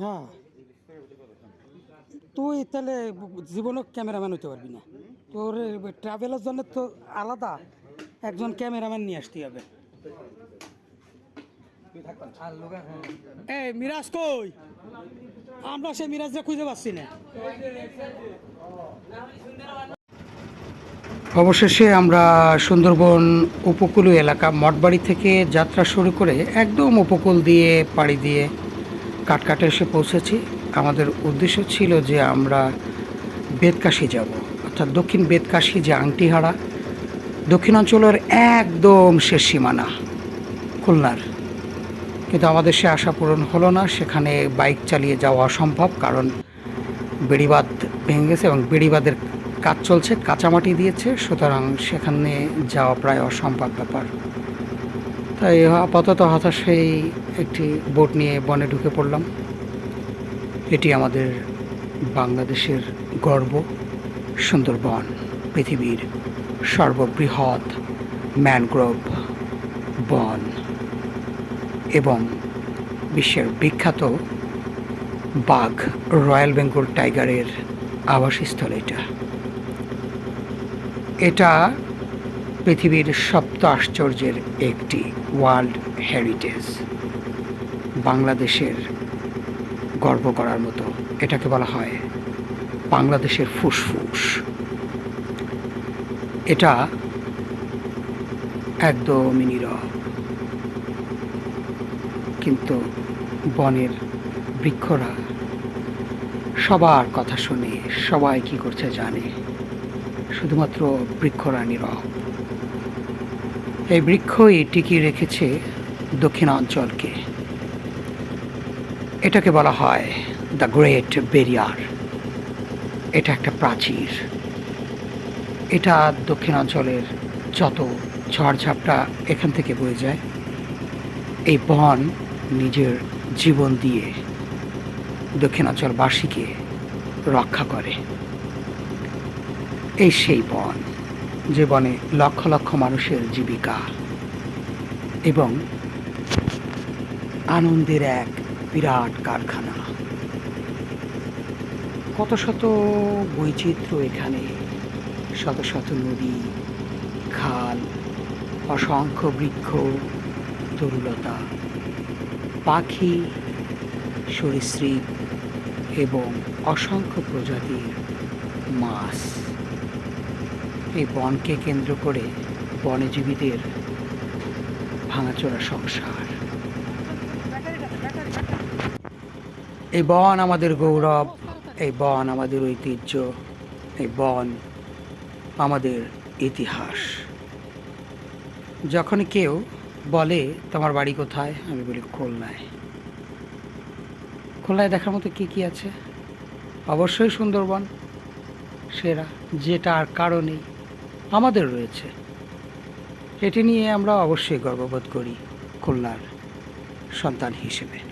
হ্যাঁ। তুই তাহলে জীবনও ক্যামেরাম্যান হইতে পারবি না। তোর ট্রাভেলের জন্য তো আলাদা। একজন ক্যামেরাম্যান নিয়ে আসতে হবে। এই মিরাজ কই? আমরা সে মিরাজকে খুঁজে পাচ্ছি না। অবশেষে আমরা সুন্দরবন উপকূলীয় এলাকা মঠবাড়ি থেকে যাত্রা শুরু করে একদম উপকূল দিয়ে পাড়ি দিয়ে কাটকাটে এসে পৌঁছেছি। আমাদের উদ্দেশ্য ছিল যে আমরা বেদকাশি যাব, অর্থাৎ দক্ষিণ বেদকাশি যে আংটিহারা দক্ষিণাঞ্চলের একদম শেষ সীমানা, খুলনার। কিন্তু আমাদের সে আশা পূরণ হলো না, সেখানে বাইক চালিয়ে যাওয়া অসম্ভব, কারণ বেড়িবাঁধ ভেঙে গেছে এবং বেড়িবাঁধের কাজ চলছে, কাঁচামাটি দিয়েছে, সুতরাং সেখানে যাওয়া প্রায় অসম্ভব ব্যাপার। তাই আপাতত হতাশেই একটি বোট নিয়ে বনে ঢুকে পড়লাম। এটি আমাদের বাংলাদেশের গর্ব, সুন্দরবন, পৃথিবীর সর্ববৃহৎ ম্যানগ্রোভ বন এবং বিশ্বের বিখ্যাত বাঘ রয়্যাল বেঙ্গল টাইগারের আবাসস্থল এটা। এটা পৃথিবীর সপ্ত আশ্চর্যের একটি ওয়ার্ল্ড হেরিটেজ। বাংলাদেশের গর্ব করার মতো এটাকে বলা হয় বাংলাদেশের ফুসফুস। এটা একদমই নীরব। কিন্তু বনের বৃক্ষরা সবার কথা শুনে সবাই কি করছে জানে? শুধুমাত্র বৃক্ষরা নীরব এই বৃক্ষই টিকিয়ে রেখেছে দক্ষিণাঞ্চলকে। এটাকে বলা হয় দ্য গ্রেট বেরিয়ার। এটা একটা প্রাচীর। এটা দক্ষিণাঞ্চলের যত ঝড়ঝাপটা এখান থেকে বয়ে যায়, এই বন নিজের জীবন দিয়ে দক্ষিণাঞ্চলবাসীকে রক্ষা করে। এই সেই বন, যে বনে লক্ষ লক্ষ মানুষের জীবিকা এবং আনন্দের এক বিরাট কারখানা। কত শত বৈচিত্র্য এখানে, শত শত নদী, খাল, অসংখ্য বৃক্ষ, তরুলতা, পাখি, সরীসৃপ এবং অসংখ্য প্রজাতির মাছ। এই বনকে কেন্দ্র করে বনজীবীদের ভাঙাচোরা সংসার। এই বন আমাদের গৌরব, এই বন আমাদের ঐতিহ্য, এই বন আমাদের ইতিহাস। যখন কেউ বলে, তোমার বাড়ি কোথায়? আমি বলি, খুলনায়। খুলনায় দেখার মতো কি কি আছে? অবশ্যই সুন্দরবন, সেরা, যেটা আর কারণেই আমাদের রয়েছে। এটি নিয়ে আমরা অবশ্যই গর্ববোধ করি খুলনার সন্তান হিসেবে।